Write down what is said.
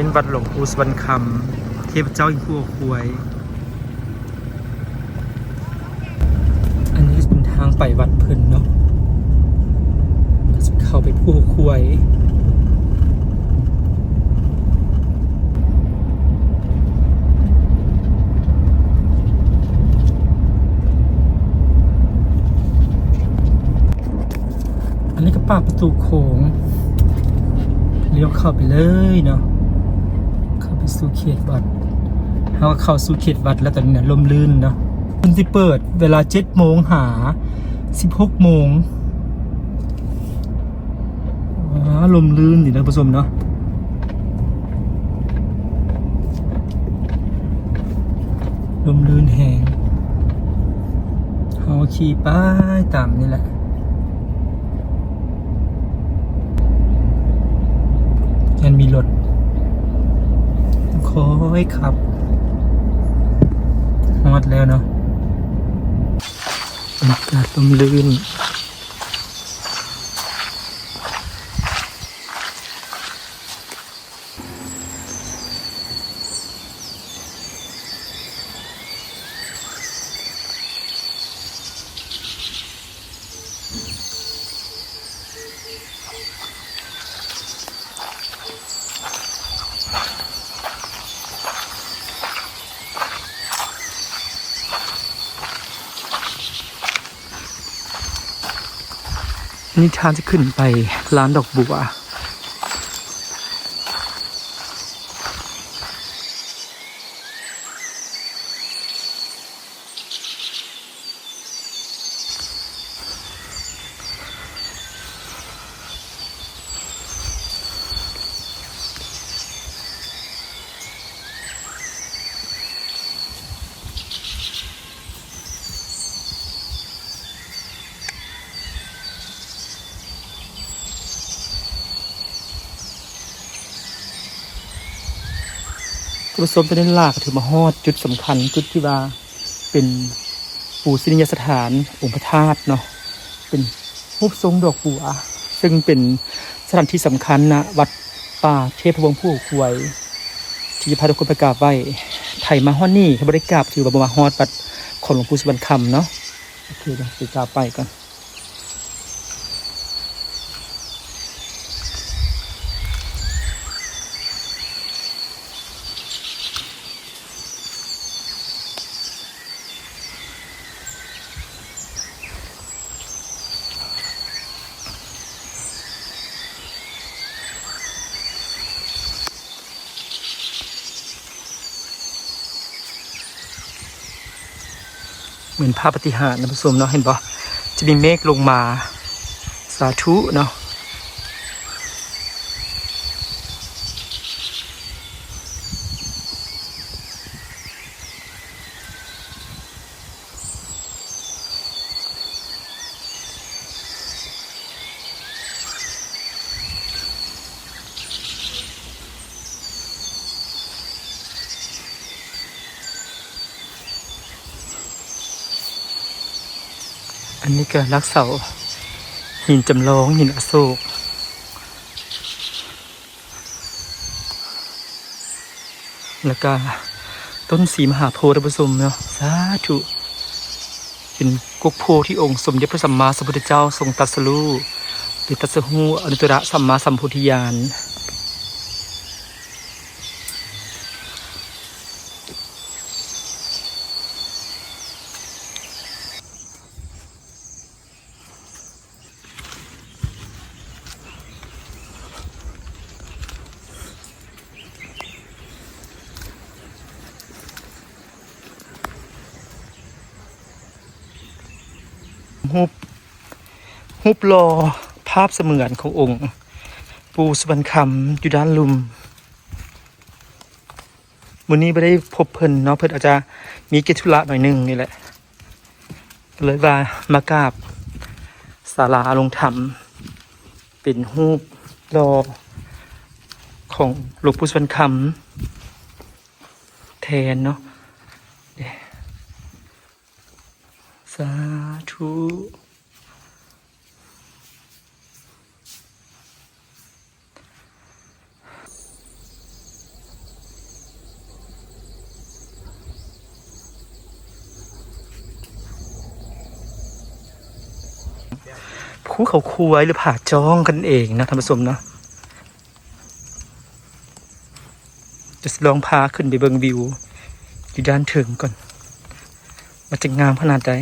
นี้วัดหลวงปู่สวรรคำเทพเจ้าอินผู้ควย อันนี้เป็นทางไปวัดเพิ่นเนาะเข้าไปผู้ควยอันนี้ก็ปากประตูโค้งเลี้ยวเข้าไปเลยเนาะ สู่เขตวัดเราเข้าสู่เขตวัดแล้วตอนนี้เนี่ยลมลื่นเนาะมันที่เปิดเวลาเจ็ดโมงหาสิบหกโมงว้าลมลื่นดีนะผู้ชมเนาะลมลื่นแหงเขาขี่ป้ายตามนี่แหละ ยันมีรถ คอยขับฮอดแล้วเนาะอากาศลมลื่น นี่ชานจะขึ้นไปร้านดอกบัว คุณผู้ชมจะได้ลากถือมาฮอดจุดสำคัญจุดที่ว่าเป็นปูสินิยสถานองค์พระธาตุเนาะเป็นรูปทรงดอกบัว ซึ่งเป็นสถานที่สำคัญนะวัดป่าเทพวงศ์ผู้ควย ที่จะพาทุกคนไปกราบไหว้ไทยมาฮอดนี่ถ้าบริกราบถือว่าบมาฮอดวัดของหลวงปู่สุวรรณคำเนาะโอเคเดี๋ยวไปกราบไปก่อน เหมือนภาพปฏิหารนะผู้ชมเนาะเห็นปะจะมีเมฆลงมาสาธุเนาะ อันนี้ก็รักเสาหินจำลองหินอโศกแล้วก็ต้นสีมหาโพธิ์ท่านผู้ชมเนาะสาธุเป็นกุกโพธิ์ที่องค์สมเด็จพระสัมมาสัมพุทธเจ้าทรงตรัสรู้หรือตรัสรู้อนุตตรสัมมาสัมพุทธญาณ รูปรูปรอภาพเสมือนขององค์ ปูสุวรรณคำอยู่ด้านลุมวันนี้ไม่ได้พบเพิ่นเนาะเพิ่นอาจจะมีกิจธุระหน่อยหนึงนี่แหละเลยว่ามากราบศาลาลงธรรมเป็นรูปรอของหลวงปู่สุวรรณคำแทนเนาะสา ธุูเขาคุยหรือผ่าจ้องกันเองนะท่านผู้ชมเนาะจะลองพาขึ้นไปเบิงวิว อยู่ด้านถึงก่อนมันจะงามขนาดใด